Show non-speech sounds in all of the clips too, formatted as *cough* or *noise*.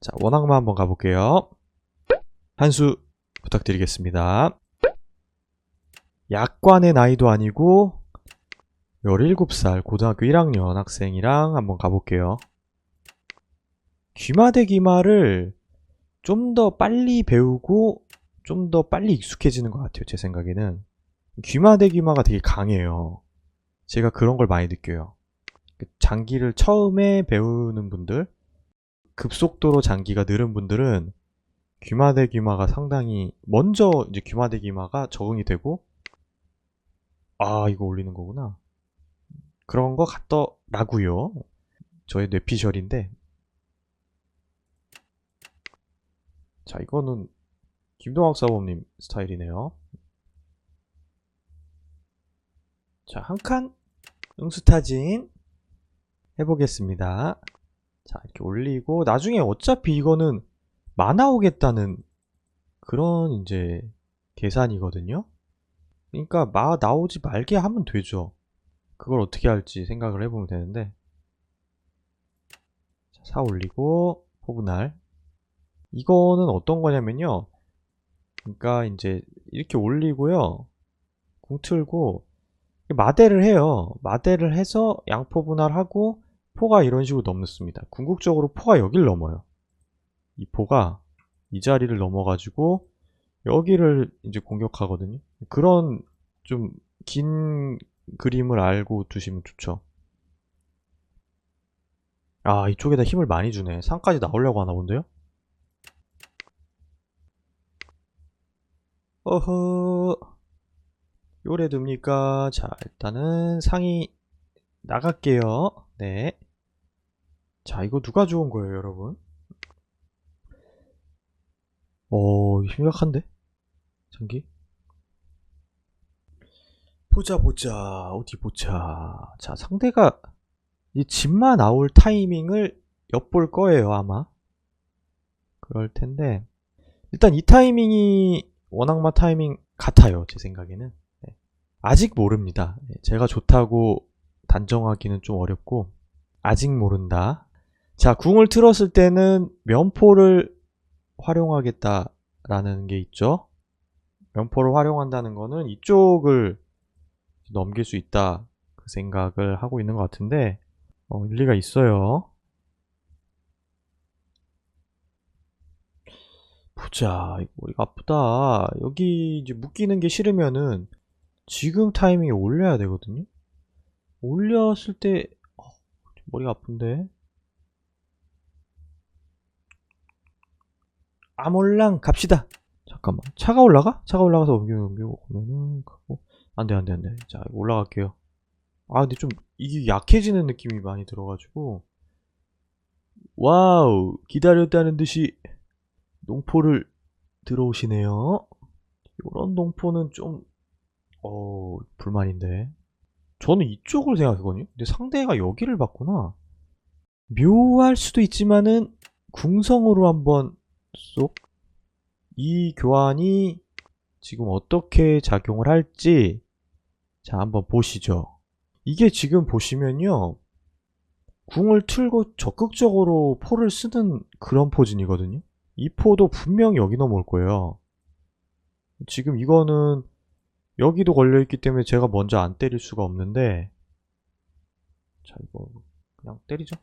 자, 원악마 한번 가볼게요. 한수 부탁드리겠습니다. 약관의 나이도 아니고 17살 고등학교 1학년 학생이랑 한번 가볼게요. 귀마 대 귀마를 좀 더 빨리 배우고 좀 더 빨리 익숙해지는 것 같아요. 제 생각에는. 귀마 대 귀마가 되게 강해요. 제가 그런 걸 많이 느껴요. 그 장기를 처음에 배우는 분들, 급속도로 장기가 늘은 분들은 귀마대 귀마가 상당히 먼저 이제 귀마대 귀마가 적응이 되고 아 이거 올리는 거구나. 그런 거 같더라고요. 저의 뇌피셜인데. 자 이거는 김동학 사범님 스타일이네요. 자 한 칸 응수타진 해보겠습니다 자 이렇게 올리고 나중에 어차피 이거는 만화 오겠다는 그런 이제 계산이거든요. 그러니까 마 나오지 말게 하면 되죠. 그걸 어떻게 할지 생각을 해보면 되는데. 자, 사 올리고 포분할. 이거는 어떤 거냐면요. 그러니까 이제 이렇게 올리고요. 궁 틀고 마대를 해요. 마대를 해서 양포 분할하고 포가 이런 식으로 넘습니다. 궁극적으로 포가 여길 넘어요. 이 포가 이 자리를 넘어가지고 여기를 이제 공격하거든요. 그런 좀 긴 그림을 알고 두시면 좋죠. 아, 이쪽에다 힘을 많이 주네. 상까지 나오려고 하나 본데요? 어허. 요래 둡니까? 자, 일단은 상이 나갈게요. 네. 자, 이거 누가 좋은 거예요, 여러분? 어, 심각한데? 전기? 보자, 보자. 어디 보자. 자, 상대가 이 집만 나올 타이밍을 엿볼 거예요, 아마. 그럴 텐데. 일단 이 타이밍이 원악마 타이밍 같아요, 제 생각에는. 네. 아직 모릅니다. 네, 제가 좋다고 단정하기는 좀 어렵고, 아직 모른다. 자, 궁을 틀었을 때는 면포를 활용하겠다라는 게 있죠. 면포를 활용한다는 거는 이쪽을 넘길 수 있다. 그 생각을 하고 있는 것 같은데, 어, 일리가 있어요. 보자, 머리가 아프다. 여기 이제 묶이는 게 싫으면은 지금 타이밍에 올려야 되거든요. 올렸을 때, 어, 머리가 아픈데. 아몰랑 갑시다. 잠깐만. 차가 올라가? 차가 올라가서 옮겨 옮겨 보면은 가고 안돼 안돼 안돼. 자 올라갈게요. 아 근데 좀 이게 약해지는 느낌이 많이 들어가지고 와우 기다렸다는 듯이 농포를 들어오시네요. 요런 농포는 좀 어, 불만인데. 저는 이쪽을 생각했거든요. 근데 상대가 여기를 봤구나. 묘할 수도 있지만은 궁성으로 한번 쏙이 교환이 지금 어떻게 작용을 할지 자 한번 보시죠. 이게 지금 보시면요. 궁을 틀고 적극적으로 포를 쓰는 그런 포진이거든요. 이 포도 분명히 여기 넘어올 거예요. 지금 이거는 여기도 걸려있기 때문에 제가 먼저 안 때릴 수가 없는데 자 이거 그냥 때리죠.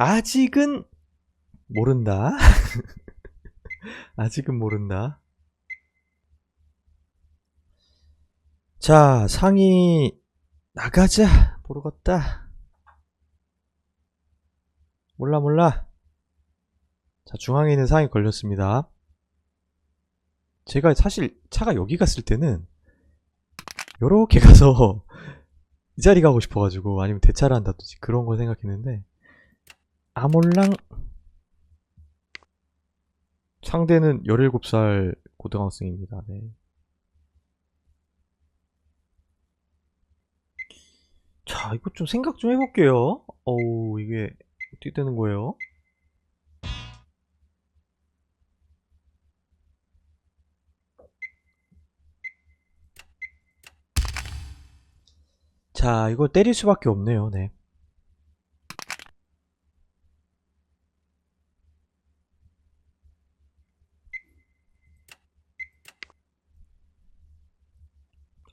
아직은 모른다. *laughs* 아직은 모른다. 자, 상이 나가자. 모르겠다. 몰라 몰라. 자, 중앙에 있는 상이 걸렸습니다. 제가 사실 차가 여기 갔을 때는 요렇게 가서 *laughs* 이 자리 가고 싶어가지고 아니면 대차를 한다든지 그런 걸 생각했는데 아몰랑 상대는 17살 고등학생입니다. 네. 자, 이거 좀 생각 좀 해볼게요. 어우, 이게 어떻게 되는 거예요? 자, 이거 때릴 수밖에 없네요, 네.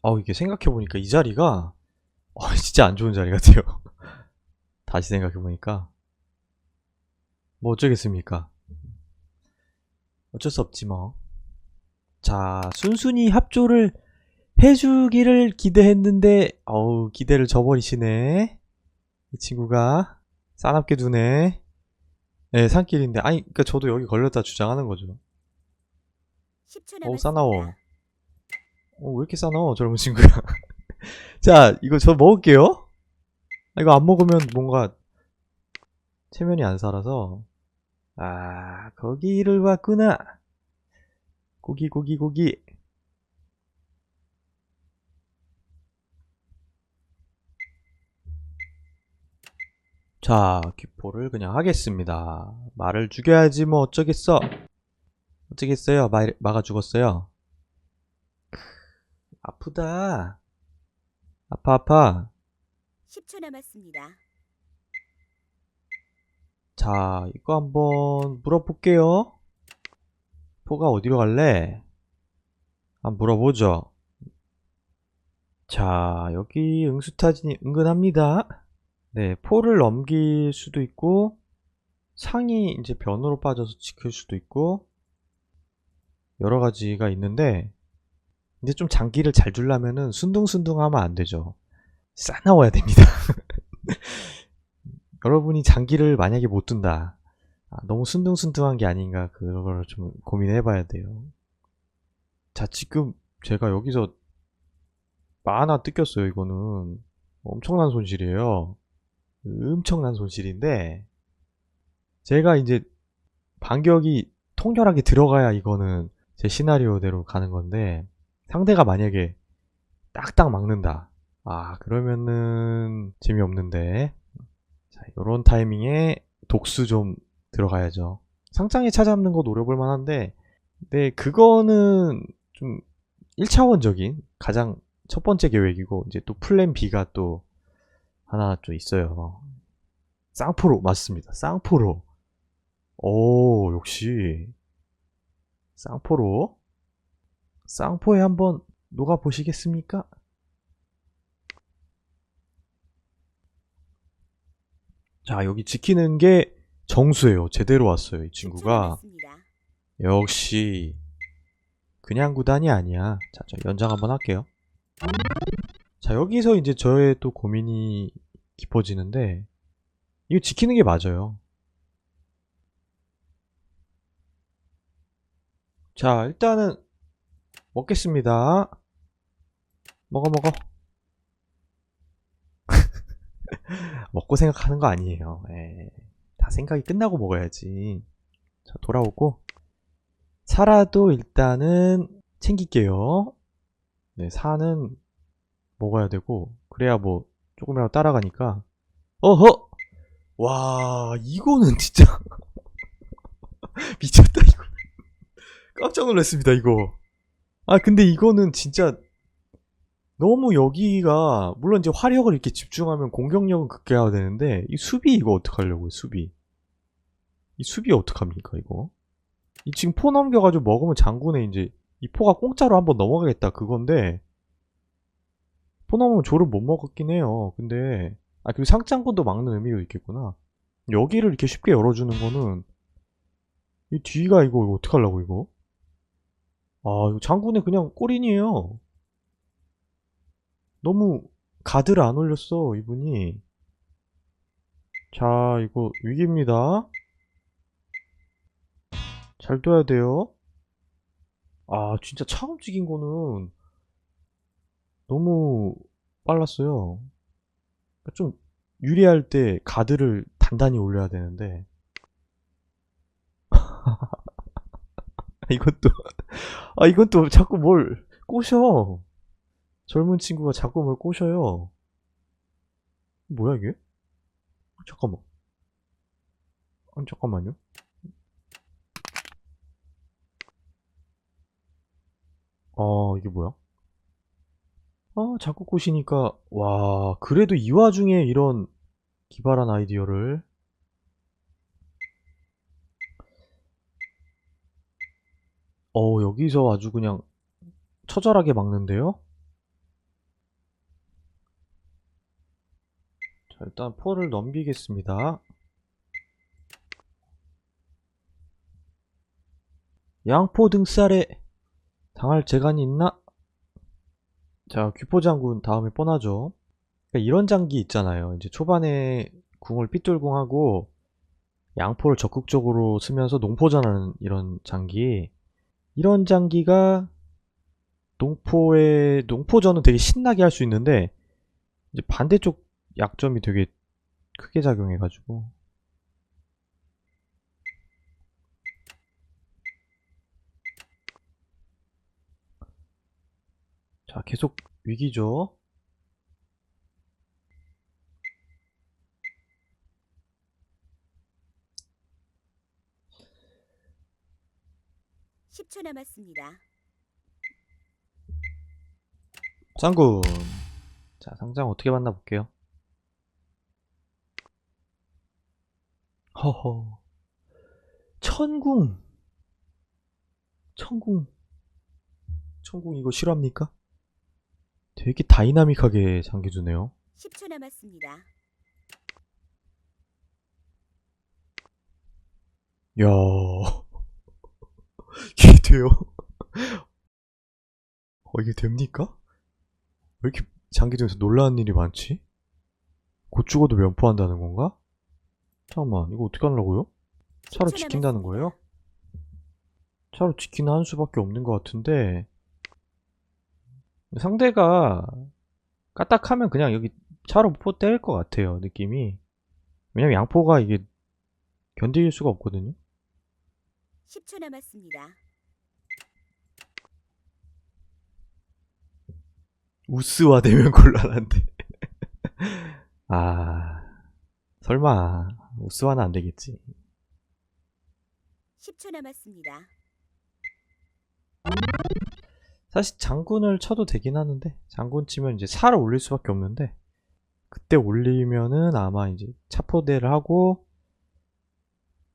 어, 이게 생각해보니까 이 자리가, 어, *laughs* 진짜 안 좋은 자리 같아요. *laughs* 다시 생각해보니까. 뭐 어쩌겠습니까. 어쩔 수 없지 뭐. 자, 순순히 합조를 해주기를 기대했는데, 어우, 기대를 저버리시네. 이 친구가. 싸납게 두네. 네, 산길인데. 아니, 그니까 저도 여기 걸렸다 주장하는 거죠. 10초 오, 남았습니다. 싸나워. 어, 왜 이렇게 싸나워, 젊은 친구야. *laughs* 자, 이거 저 먹을게요. 아, 이거 안 먹으면 뭔가, 체면이 안 살아서. 아, 거기를 봤구나. 고기, 고기, 고기. 자, 기포를 그냥 하겠습니다. 말을 죽여야지 뭐 어쩌겠어. 어쩌겠어요. 마, 마가 죽었어요. 크, 아프다. 아파, 아파. 10초 남았습니다. 자, 이거 한번 물어볼게요. 포가 어디로 갈래? 한번 물어보죠. 자, 여기 응수타진이 은근합니다. 네, 포를 넘길 수도 있고, 상이 이제 변으로 빠져서 지킬 수도 있고, 여러 가지가 있는데, 근데 좀 장기를 잘 두려면은 순둥순둥하면 안 되죠. 싸나워야 됩니다. *laughs* 여러분이 장기를 만약에 못 둔다. 아, 너무 순둥순둥한 게 아닌가 그걸 좀 고민해 봐야 돼요. 자, 지금 제가 여기서 마 하나 뜯겼어요. 이거는 엄청난 손실이에요. 엄청난 손실인데 제가 이제 반격이 통렬하게 들어가야 이거는 제 시나리오대로 가는 건데 상대가 만약에 딱딱 막는다. 아, 그러면은 재미없는데 자, 요런 타이밍에 독수 좀 들어가야죠. 상장에 찾아잡는 거 노려볼 만한데, 근데 그거는 좀 1차원적인 가장 첫 번째 계획이고, 이제 또 플랜 B가 또 하나 또 있어요. 쌍포로, 맞습니다. 쌍포로. 오, 역시. 쌍포로. 쌍포에 한번 녹아 보시겠습니까? 자, 여기 지키는 게 정수예요. 제대로 왔어요. 이 10초 친구가. 역시 그냥 구단이 아니야. 자, 저 연장 한번 할게요. 자, 여기서 이제 저의 또 고민이 깊어지는데 이거 지키는 게 맞아요. 자, 일단은 먹겠습니다. 먹어 먹어. *laughs* 먹고 생각하는 거 아니에요. 예. 다 생각이 끝나고 먹어야지. 자, 돌아오고. 살아도 일단은 챙길게요. 네, 사는 먹어야 되고, 그래야 뭐, 조금이라도 따라가니까. 어허! 와, 이거는 진짜. *laughs* 미쳤다, 이거. 깜짝 놀랐습니다, 이거. 아, 근데 이거는 진짜 너무 여기가 물론 이제 화력을 이렇게 집중하면 공격력은 극대화가 되는데 이 수비 이거 어떡하려고요 수비? 이 수비 어떡합니까 이거? 이 지금 포 넘겨가지고 먹으면 장군에 이제 이 포가 공짜로 한번 넘어가겠다 그건데 포 넘으면 조를 못 먹었긴 해요. 근데 아 그리고 상장군도 막는 의미가 있겠구나. 여기를 이렇게 쉽게 열어주는 거는 이 뒤가 이거 어떡하려고 이거 아 이거 장군에 그냥 골인이에요 너무 가드를 안 올렸어, 이분이. 자, 이거 위기입니다. 잘 둬야 돼요. 아, 진짜 차 움직인 거는 너무 빨랐어요. 좀 유리할 때 가드를 단단히 올려야 되는데. *laughs* *laughs* 이것도, 아, 이건 또 자꾸 뭘 꼬셔. 젊은 친구가 자꾸 뭘 꼬셔요. 뭐야 이게? 잠깐만. 아니 잠깐만요. 아 이게 뭐야? 아, 자꾸 꼬시니까, 와, 그래도 이 와중에 이런 기발한 아이디어를. 어, 여기서 아주 그냥 처절하게 막는데요? 자, 일단 포를 넘기겠습니다. 양포 등살에 당할 재간이 있나? 자, 귀포 장군 다음에 뻔하죠. 그러니까 이런 장기 있잖아요. 이제 초반에 궁을 삐뚤궁하고 양포를 적극적으로 쓰면서 농포전하는 이런 장기. 이런 장기가 농포의 농포전은 되게 신나게 할 수 있는데 이제 반대쪽 약점이 되게 크게 작용해가지고 자 계속 위기죠. 10초 남았습니다. 짱군. 자, 상장 어떻게 만나볼게요. 허허. 천궁. 천궁. 천궁 이거 실합니까? 되게 다이나믹하게 잠겨주네요. 10초 남았습니다. 야 돼요? *laughs* 어, 이게 됩니까? 왜 이렇게 장기전에서 놀라운 일이 많지? 곧 죽어도 면포한다는 건가? 잠깐만, 이거 어떻게 하려고요? 차로 10초 지킨다는. 거예요? 차로 지키는 한 수밖에 없는 것 같은데 상대가 까딱하면 그냥 여기 차로 포 때릴 것 같아요 느낌이 왜냐면 양포가 이게 견딜 수가 없거든요 10초 남았습니다. 우스와 되면 곤란한데. *laughs* 아 설마 우스와는 안 되겠지? 10초 남았습니다. 사실 장군을 쳐도 되긴 하는데 장군 치면 이제 살을 올릴 수밖에 없는데 그때 올리면은 아마 이제 차포대를 하고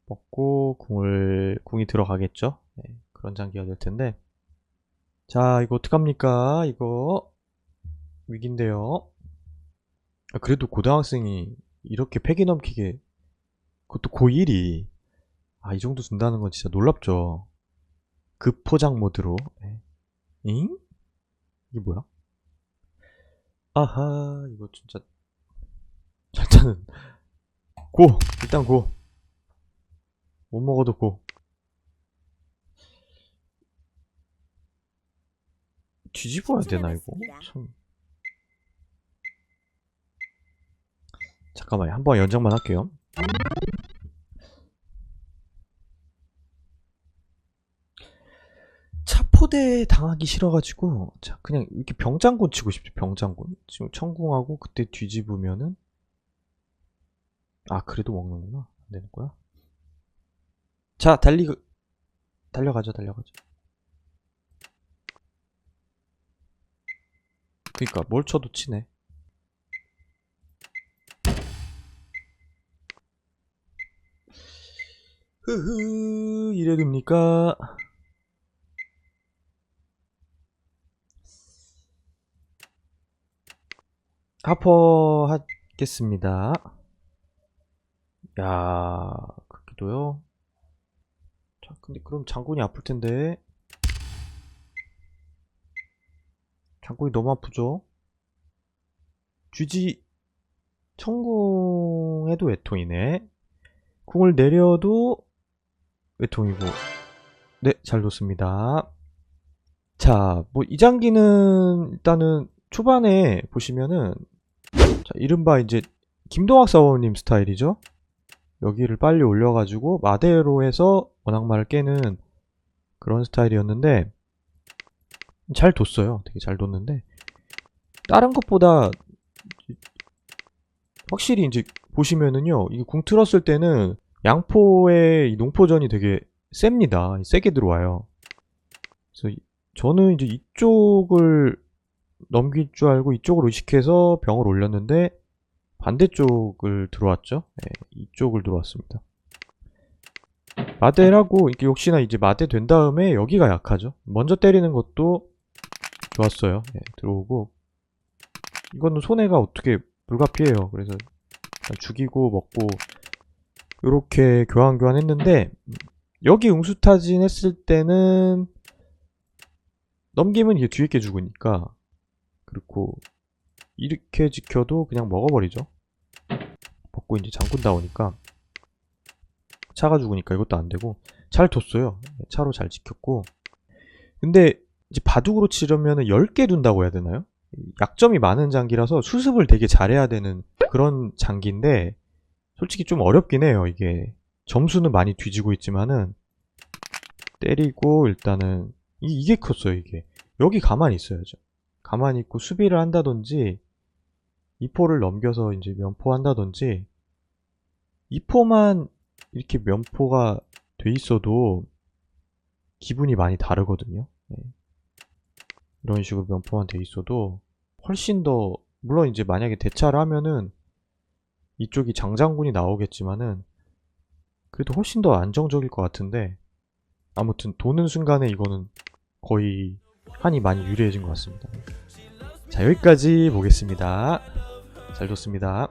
먹고 궁을 궁이 들어가겠죠. 네, 그런 장기가 될 텐데. 자 이거 어떡합니까? 이거 위기인데요. 아, 그래도 고등학생이 이렇게 패기 넘기게 그것도 고1이 아 이 정도 준다는 건 진짜 놀랍죠. 급포장 모드로 네. 잉? 이게 뭐야? 아하, 이거 진짜. 일단은, 고! 일단 고! 못 먹어도 고. 뒤집어야 되나, 이거? 참. 잠깐만요. 한 번 연장만 할게요. 차포대 당하기 싫어가지고 자 그냥 이렇게 병장군 치고 싶죠 병장군. 지금 천궁하고 그때 뒤집으면은 아 그래도 먹는구나. 안 되는 거야? 자 달리 달려가죠 달려가죠. 그니까 뭘 쳐도 치네 흐흐 이래 됩니까 하퍼 하겠습니다. 야, 그렇게도요? 자, 근데 그럼 장군이 아플 텐데. 장군이 너무 아프죠? 쥐지, 천궁에도 외통이네. 궁을 내려도 외통이고. 네, 잘 놓습니다. 자, 뭐, 이 장기는 일단은 초반에 보시면은 자, 이른바 이제 김동학 사원님 스타일이죠. 여기를 빨리 올려가지고 마대로 해서 원악마를 깨는 그런 스타일이었는데 잘 뒀어요. 되게 잘 뒀는데 다른 것보다 확실히 이제 보시면은요, 이게 궁 틀었을 때는 양포의 이 농포전이 되게 셉니다. 세게 들어와요. 그래서 이- 저는 이제 이쪽을 넘길 줄 알고 이쪽으로 의식해서 병을 올렸는데 반대쪽을 들어왔죠. 예, 이쪽을 들어왔습니다. 마대라고 이렇게 역시나 이제 마대 된 다음에 여기가 약하죠. 먼저 때리는 것도 좋았어요. 예, 들어오고 이거는 손해가 어떻게 불가피해요. 그래서 죽이고 먹고 이렇게 교환 교환 했는데 여기 응수타진 했을 때는 넘기면 이게 뒤에 게 죽으니까 그리고 이렇게 지켜도 그냥 먹어버리죠. 먹고 이제 장군 나오니까 차가 죽으니까 이것도 안 되고 잘 뒀어요. 차로 잘 지켰고 근데 이제 바둑으로 치려면 10개 둔다고 해야 되나요? 약점이 많은 장기라서 수습을 되게 잘해야 되는 그런 장기인데 솔직히 좀 어렵긴 해요. 이게 점수는 많이 뒤지고 있지만은 때리고 일단은 이, 이게 컸어요. 이게 여기 가만히 있어야죠. 가만히 있고 수비를 한다든지 이포를 넘겨서 이제 면포한다든지 이포만 이렇게 면포가 돼 있어도 기분이 많이 다르거든요. 네. 이런 식으로 면포만 돼 있어도 훨씬 더 물론 이제 만약에 대차를 하면은 이쪽이 장장군이 나오겠지만은 그래도 훨씬 더 안정적일 것 같은데 아무튼 도는 순간에 이거는 거의 한이 많이 유리해진 것 같습니다. 자 여기까지 보겠습니다. 잘 뒀습니다.